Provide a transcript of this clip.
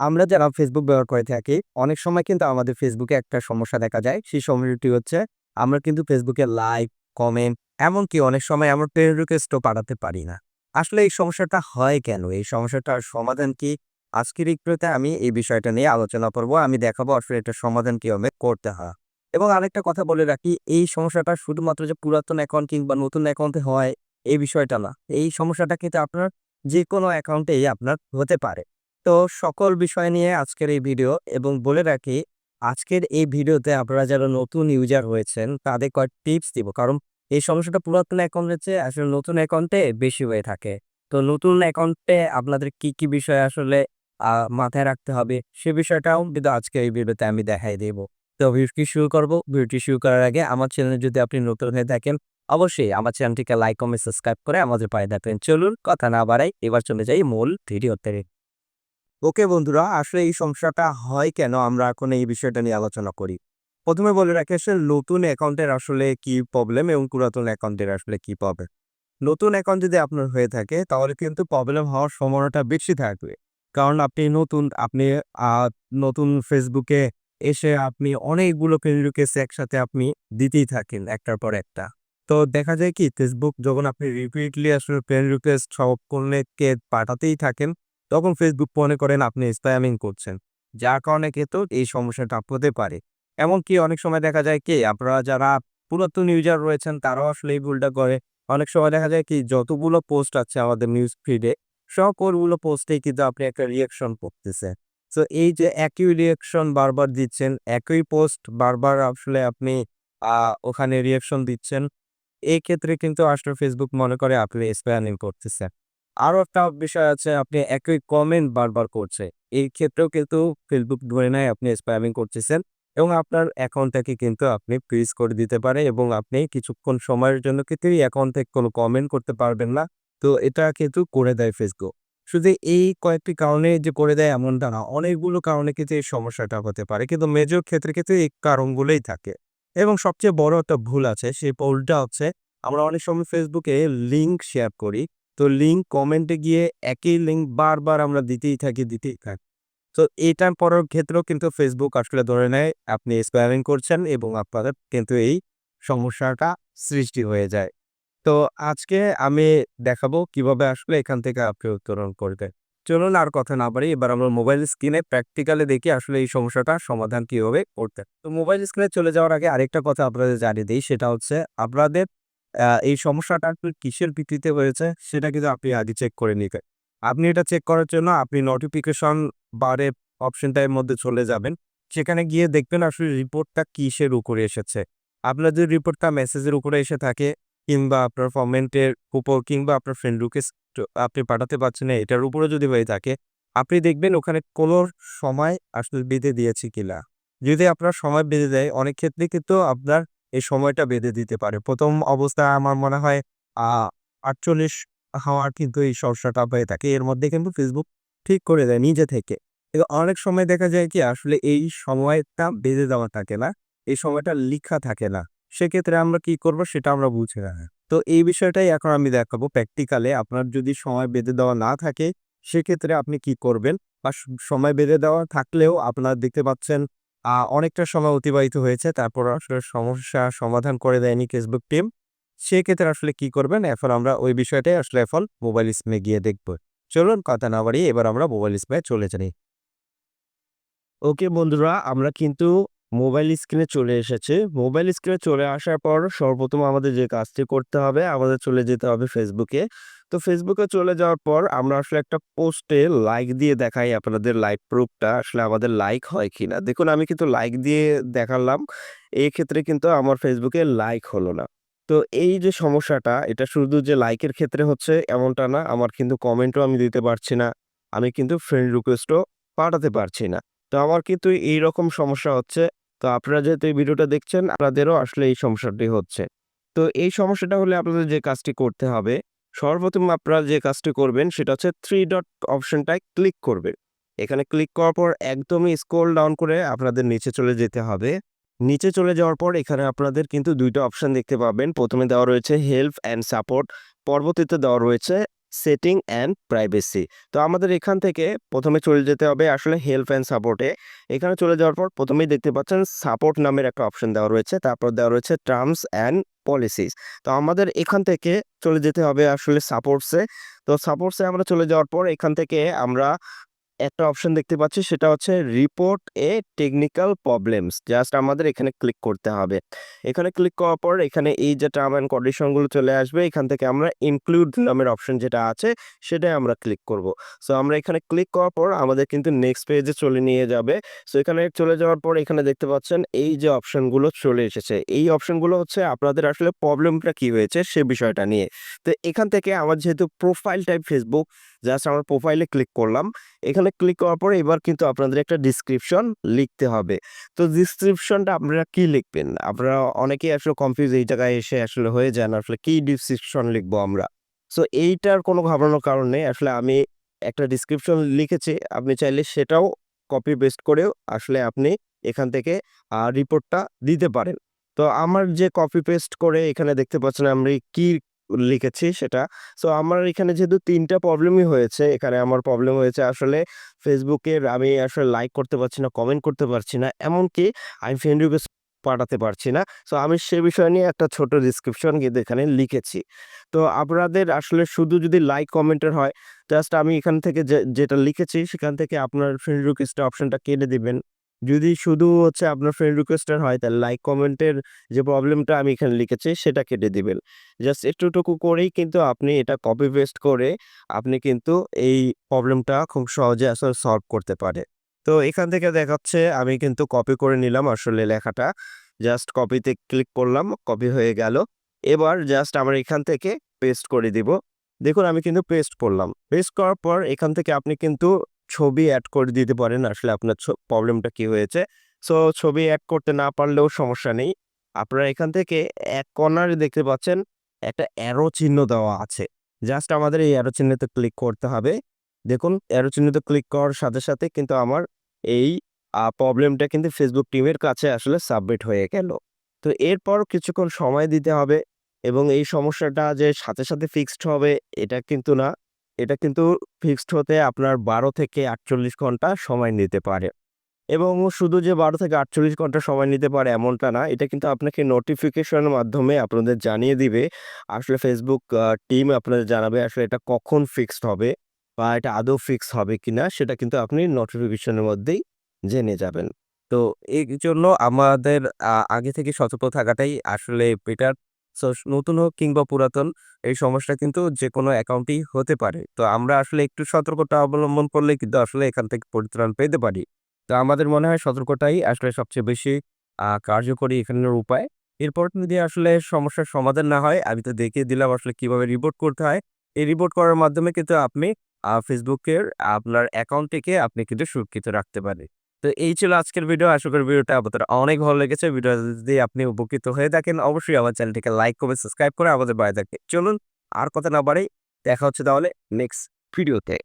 আমরা যারা ফেসবুক ব্যবহার করে থাকি, অনেক সময় কিন্তু আমাদের ফেসবুকে একটা সমস্যা দেখা যায়। সেই সমস্যাটি হচ্ছে, আমরা কিন্তু ফেসবুকে লাইক কমেন্ট এমনকি অনেক সময় আমরা ফ্রেন্ড রিকোয়েস্টও পাঠাতে পারি না। আসলে এই সমস্যাটা হয় কেন? এই সমস্যাটার সমাধান কি? আজকের ইকরোতে আমি এই বিষয়টা নিয়ে আলোচনা করব। আমি দেখাবো আসলে এটার সমাধান কীভাবে করতে হয়। এবং আরেকটা কথা বলে রাখি, এই সমস্যাটা শুধুমাত্র যে পুরাতন অ্যাকাউন্ট কিংবা নতুন অ্যাকাউন্টে হয়, এই বিষয়টা না। এই সমস্যাটা কিন্তু আপনার যে কোনো অ্যাকাউন্টেই আপনার হতে পারে। তো সকল বিষয় নিয়ে আজকের এই ভিডিও এবং বলে রাখি, আজকের এই ভিডিওতে আপনারা যারা নতুন ইউজার হয়েছেন, তাদের কয়েক টিপস দিব। কারণ এই সমস্যাটা পুরাতন অ্যাকাউন্ট হচ্ছে, আসলে নতুন অ্যাকাউন্টে বেশি হয়ে থাকে। তো নতুন অ্যাকাউন্টে আপনাদের কি কি বিষয় আসলে মাথায় রাখতে হবে, সে বিষয়টাও কিন্তু আজকে এই ভিডিওতে আমি দেখাই দেব। তো ভিডিওটি শুরু করব? ভিডিওটি শুরু করার আগে আমার চ্যানেলে যদি আপনি নতুন হয়ে থাকেন, অবশ্যই আমার চ্যানেলটিকে লাইক কমেন্ট সাবস্ক্রাইব করে আমাদের পায়ে থাকবেন। চলুন, কথা না বাড়াই, এবার চলে যাই মূল ভিডিওতে। ওকে বন্ধুরা, আসলে এই সমস্যাটা হয় কেন? আমরা এখন এই বিষয়টা নিয়ে আলোচনা করি। প্রথমে বলে রাখি, আসলে নতুন অ্যাকাউন্টের আসলে কি প্রবলেম এবং পুরাতন অ্যাকাউন্টের আসলে কি প্রবলেম নতুন অ্যাকাউন্ট যদি আপনার হয়ে থাকে, তাহলে কিন্তু প্রবলেম হওয়ার সম্ভাবনাটা বেশি থাকবে। কারণ আপনি নতুন আপনি নতুন ফেসবুকে এসে আপনি অনেকগুলো রিকোয়েস্ট একসাথে আপনি দিতেই থাকেন একটার পর একটা। তো দেখা যায় কি ফেসবুক যখন আপনি রিপিটলি আসলে ফ্রেন্ড রিকোয়েস্ট সকলকে পাঠাতেই থাকেন তখন ফেসবুক মনে করেন আপনি স্প্যামিং করছেন। যার কারণে কিন্তু এই সমস্যাটা হতে পারে। এমনকি অনেক সময় দেখা যায় কি, আপনারা যারা পুরাতন ইউজার রয়েছেন, তারাও আসলে এই ভুলটা করে। অনেক সময় দেখা যায় কি, যতগুলো পোস্ট আছে আমাদের নিউজ ফিডে সকলগুলো পোস্টেই কিন্তু আপনি একটা রিয়াকশন করতেছেন। তো এই যে একই রিয়াকশন বারবার দিচ্ছেন, একই পোস্ট বারবার আসলে আপনি ওখানে রিয়াকশন দিচ্ছেন এই ক্ষেত্রে কিন্তু আসলে ফেসবুক মনে করে আপনি স্প্যামিং করতেছেন। আরও একটা বিষয় আছে, আপনি একই কমেন্ট বারবার করছে। এই ক্ষেত্রেও কিন্তু ফেসবুক ধরে নেয় আপনি স্প্যামিং করতেছেন এবং আপনার অ্যাকাউন্টটাকে কিন্তু আপনি ফ্রিজ করে দিতে পারে এবং আপনি কিছুক্ষণ সময়ের জন্য কিন্তু এই অ্যাকাউন্ট থেকে কোনো কমেন্ট করতে পারবেন না। তো এটা কিন্তু করে দেয় ফেসবুক শুধু এই কয়েকটি কারণে যে করে দেয় এমনটা না, অনেকগুলো কারণে কিন্তু এই সমস্যাটা হতে পারে। কিন্তু মেজর ক্ষেত্রে কিন্তু এই কারণগুলোই থাকে। এবং সবচেয়ে বড় একটা ভুল আছে, সেই ভুলটা হচ্ছে আমরা অনেক সময় ফেসবুকে লিঙ্ক শেয়ার করি। তো লিঙ্ক কমেন্টে গিয়ে একই লিঙ্ক বারবার আমরা দিতেই থাকি দিতেই থাকি। তো এটা পরের ক্ষেত্রেও কিন্তু ফেসবুক আসলে ধরে নেয়, আপনি স্প্যামিং করছেন এবং আপনাদের কিন্তু এই সমস্যাটা সৃষ্টি হয়ে যায়। তো আজকে আমি দেখাবো কীভাবে আসলে এখান থেকে আপনি উত্তরণ করবেন। চলুন আর কথা না পারি এবার আমরা মোবাইল স্ক্রিনে প্র্যাকটিক্যালি দেখি আসলে এই সমস্যাটা সমাধান কীভাবে করতে। তো মোবাইল স্ক্রিনে চলে যাওয়ার আগে আরেকটা কথা আপনাদের জানিয়ে দিই, সেটা হচ্ছে আপনাদের এই সমস্যাটা আপনার কিসের ভিত্তিতে হয়েছে সেটা কিন্তু আপনি আগে চেক করে নিবেন আপনি এটা চেক করার জন্য আপনি নোটিফিকেশন বারে অপশনটার মধ্যে চলে যাবেন। সেখানে গিয়ে দেখবেন আসলে রিপোর্টটা কিসের উপরে এসেছে। আপনার যদি রিপোর্টটা মেসেজের উপরে এসে থাকে কিংবা আপনার কমেন্টের উপর কিংবা আপনার ফ্রেন্ড রিকোয়েস্ট আপনি পাঠাতে পারছেন না, এটার উপরে যদি হয়ে থাকে, আপনি দেখবেন ওখানে কোনো সময় আসলে বেঁধে দিয়েছে কিনা। যদি আপনার সময় বেঁধে দেয়, অনেক ক্ষেত্রে কিন্তু আপনার এই সময়টা বেঁধে দিতে পারে। প্রথম অবস্থায় আমার মনে হয় আটচল্লিশ হওয়ার কিন্তু এই সমস্যাটা হয়ে থাকে। এর মধ্যে কিন্তু ফেসবুক ঠিক করে দেয় নিজে থেকে। অনেক সময় দেখা যায় কি, আসলে এই সময়টা বেঁধে দেওয়া থাকে না, এই সময়টা লিখা থাকে না। সেক্ষেত্রে আমরা কি করব সেটা আমরা বুঝে না। তো এই বিষয়টাই এখন আমি দেখাবো প্র্যাকটিক্যালে আপনার যদি সময় বেঁধে দেওয়া না থাকে, সেক্ষেত্রে আপনি কি করবেন? বা সময় বেঁধে দেওয়া থাকলেও আপনার দেখতে পাচ্ছেন অনেকটা সময় অতিবাহিত হয়েছে। তারপর আসলে সমস্যা সমাধান করে দেয়নি ফেসবুক টিম সেক্ষেত্রে আসলে কি করবেন? এখন আমরা ওই বিষয়টাই আসলে এখন মোবাইল স্ক্রিনে গিয়ে দেখব। চলুন কথা না বাড়িয়ে এবার আমরা মোবাইল স্ক্রিনে চলে যাই। ওকে বন্ধুরা, আমরা কিন্তু মোবাইল স্ক্রিনে চলে এসেছে। মোবাইল স্ক্রিনে চলে আসার পর সর্বপ্রথম আমাদের যে কাজটি করতে হবে, আমাদের চলে যেতে হবে ফেসবুকে তো ফেসবুকে চলে যাওয়ার পর আমরা আসলে একটা পোস্টে লাইক দিয়ে দেখাই আপনাদের লাইক প্রুফটা আসলে আমাদের লাইক হয় কিনা। দেখুন, আমি কিন্তু লাইক দিয়ে দেখালাম, এই ক্ষেত্রে কিন্তু আমার ফেসবুকে লাইক হলো না। তো এই যে সমস্যাটা, এটা শুধু যে লাইকের ক্ষেত্রে হচ্ছে এমনটা না, আমার কিন্তু কমেন্টও আমি দিতে পারছি না, আমি কিন্তু ফ্রেন্ড রিকোয়েস্টও পাঠাতে পারছি না। তো আমার কিন্তু এই রকম সমস্যা হচ্ছে, তো আপনারা যেহেতু এই ভিডিওটা দেখছেন, আপনাদেরও আসলে এই সমস্যাটি হচ্ছে। তো এই সমস্যাটা হলে আপনাদের যে কাজটি করতে হবে সর্বপ্রথম আপনারা যে কাজটি করবেন সেটা হচ্ছে থ্রি ডট অপশনটায় ক্লিক করবেন। এখানে ক্লিক করার পর একদমই স্ক্রল ডাউন করে আপনাদের নিচে চলে যেতে হবে। নিচে চলে যাওয়ার পর এখানে আপনাদের কিন্তু দুইটা অপশন দেখতে পাবেন। প্রথমে দেওয়া রয়েছে হেল্প অ্যান্ড সাপোর্ট পরবর্তীতে দেওয়া রয়েছে সেটিং অ্যান্ড প্রাইভেসি তো আমাদের এখান থেকে প্রথমে চলে যেতে হবে আসলে হেল্প অ্যান্ড সাপোর্টে এখানে চলে যাওয়ার পর প্রথমেই দেখতে পাচ্ছেন সাপোর্ট নামের একটা অপশন দেওয়া রয়েছে। তারপর দেওয়া রয়েছে টার্মস অ্যান্ড পলিসিস তো আমাদের এখান থেকে চলে যেতে হবে আসলে সাপোর্টসে তো সাপোর্টসে আমরা চলে যাওয়ার পর এখান থেকে আমরা একটা অপশন দেখতে পাচ্ছি, সেটা হচ্ছে report a technical problems just আমাদের এখানে ক্লিক করতে হবে। এখানে ক্লিক করার পর এখানে এই যে টার্ম অ্যান্ড কন্ডিশনগুলো চলে আসবে, এখান থেকে আমরা ইনক্লুড নামের অপশন যেটা আছে, সেটাই আমরা ক্লিক করব। সো আমরা এখানে ক্লিক করার পর আমাদের কিন্তু নেক্সট পেজে চলে নিয়ে যাবে। সো এখানে চলে যাওয়ার পর এখানে দেখতে পাচ্ছেন, এই যে অপশনগুলো চলে এসেছে। এই অপশনগুলো হচ্ছে আপনাদের আসলে প্রবলেমটা কি হয়েছে, সে বিষয়টা নিয়ে। তো এখান থেকে আমার যেহেতু প্রোফাইল টাইপ ফেসবুক জাস্ট আমার প্রোফাইলে ক্লিক করলাম। এখানে ক্লিক করার পরে এবার কিন্তু আপনাদের একটা ডিসক্রিপশন লিখতে হবে। তো ডিসক্রিপশনটা আপনারা কি লিখবেন? আপনারা অনেকেই আসলে কনফিউজ এই জায়গায় এসে আসলে হয়ে যান আসলে কি ডিসক্রিপশন লিখব আমরা? সো এইটার কোনো ঘাবড়ানোর কারণ নেই আসলে আমি একটা ডিসক্রিপশন লিখেছি, আপনি চাইলে সেটাও কপি পেস্ট করেও আসলে আপনি এখান থেকে রিপোর্টটা দিতে পারেন। তো আমার যে কপি পেস্ট করে এখানে দেখতে পাচ্ছেন, আমি কি লিখেছি সেটা। সো আমার এখানে যেহেতু তিনটা প্রবলেমই হয়েছে, এখানে আমার প্রবলেম হয়েছে আসলে ফেসবুকের আমি আসলে লাইক করতে পারছি না কমেন্ট করতে পারছি না, এমনকি আমি ফ্রেন্ড রিকোয়েস্ট পাঠাতে পারছি না। সো আমি সে বিষয় নিয়ে একটা ছোট ডিসক্রিপশন কিন্তু এখানে লিখেছি। তো, আপনাদের আসলে শুধু যদি লাইক কমেন্টের হয় জাস্ট আমি এখান থেকে যেটা লিখেছি, সেখান থেকে আপনার ফ্রেন্ড রিকোয়েস্টের অপশনটা কেটে দিবেন। যদি শুধু হচ্ছে আপনার ফ্রেন্ড রিকোয়েস্টার হয়, তাহলে লাইক কমেন্টের যে প্রবলেমটা আমি এখানে লিখেছি, সেটা কেটে দিবেন। জাস্ট একটুটুকু করেই কিন্তু আপনি এটা কপি পেস্ট করে আপনি কিন্তু এই প্রবলেমটা খুব সহজে আসলে সলভ করতে পারে। তো এখান থেকে দেখাচ্ছে, আমি কিন্তু কপি করে নিলাম আসলে লেখাটা। জাস্ট কপিতে ক্লিক করলাম কপি হয়ে গেল। এবার জাস্ট আমার এখান থেকে পেস্ট করে দিব। দেখুন, আমি কিন্তু পেস্ট করলাম। পেস্ট করার পর এখান থেকে আপনি কিন্তু ছবি অ্যাড করে দিতে পারেন। আসলে আপনার প্রবলেমটা কি হয়েছে? সো ছবি অ্যাড করতে না পারলেও সমস্যা নেই। আপনারা এখান থেকে এক কর্নারে দেখতে পাচ্ছেন, একটা অ্যারো চিহ্ন দেওয়া আছে। জাস্ট আমাদের এই অ্যারো চিহ্নতে ক্লিক করতে হবে। দেখুন অ্যারো চিহ্নতে ক্লিক করার সাথে সাথে কিন্তু আমার এই প্রবলেমটা কিন্তু ফেসবুক টিমের কাছে আসলে সাবমিট হয়ে গেল। তো এরপর কিছুক্ষণ সময় দিতে হবে এবং এই সমস্যাটা যে সাথে সাথে ফিক্সড হবে, এটা কিন্তু না। এটা কিন্তু ফিক্সড হতে আপনার বারো থেকে আটচল্লিশ ঘণ্টা সময় নিতে পারে। এবং শুধু যে বারো থেকে আটচল্লিশ ঘণ্টা সময় নিতে পারে এমনটা না, এটা কিন্তু আপনাকে নোটিফিকেশনের মাধ্যমে আপনাদের জানিয়ে দিবে। আসলে ফেসবুক টিম আপনাদের জানাবে আসলে এটা কখন ফিক্সড হবে বা এটা আদৌ ফিক্স হবে কিনা, সেটা কিন্তু আপনি নোটিফিকেশনের মধ্যেই জেনে যাবেন। তো এই জন্য আমাদের আগে থেকে সতর্ক থাকাটাই আসলে বেটার। সো নতুন হোক কিংবা পুরাতন, এই সমস্যা কিন্তু যেকোনো অ্যাকাউন্টেই হতে পারে। তো আমরা আসলে একটু সতর্কতা অবলম্বন করলে কিন্তু আসলে এখান থেকে পরিত্রাণ পেতে পারি। তো আমাদের মনে হয় সতর্কতাই আসলে সবচেয়ে বেশি কার্যকরী এখানের উপায়। এরপর যদি আসলে সমস্যার সমাধান না হয়, আমি তো দেখিয়ে দিলাম আসলে কীভাবে রিপোর্ট করতে হয়। এই রিপোর্ট করার মাধ্যমে কিন্তু আপনি ফেসবুকের আপনার অ্যাকাউন্টটিকে আপনি কিন্তু সুরক্ষিত রাখতে পারেন। তো এই ছিল আজকের ভিডিও। আশা করি ভিডিওটা আপনাদের অনেক ভালো লেগেছে। ভিডিও যদি আপনি উপকৃত হয়ে থাকেন অবশ্যই আমার চ্যানেলটিকে লাইক, করে সাবস্ক্রাইব করে আমাদের বাড়ি থাকে চলুন আর কথা না বাড়াই দেখা হচ্ছে তাহলে নেক্সট ভিডিওতে।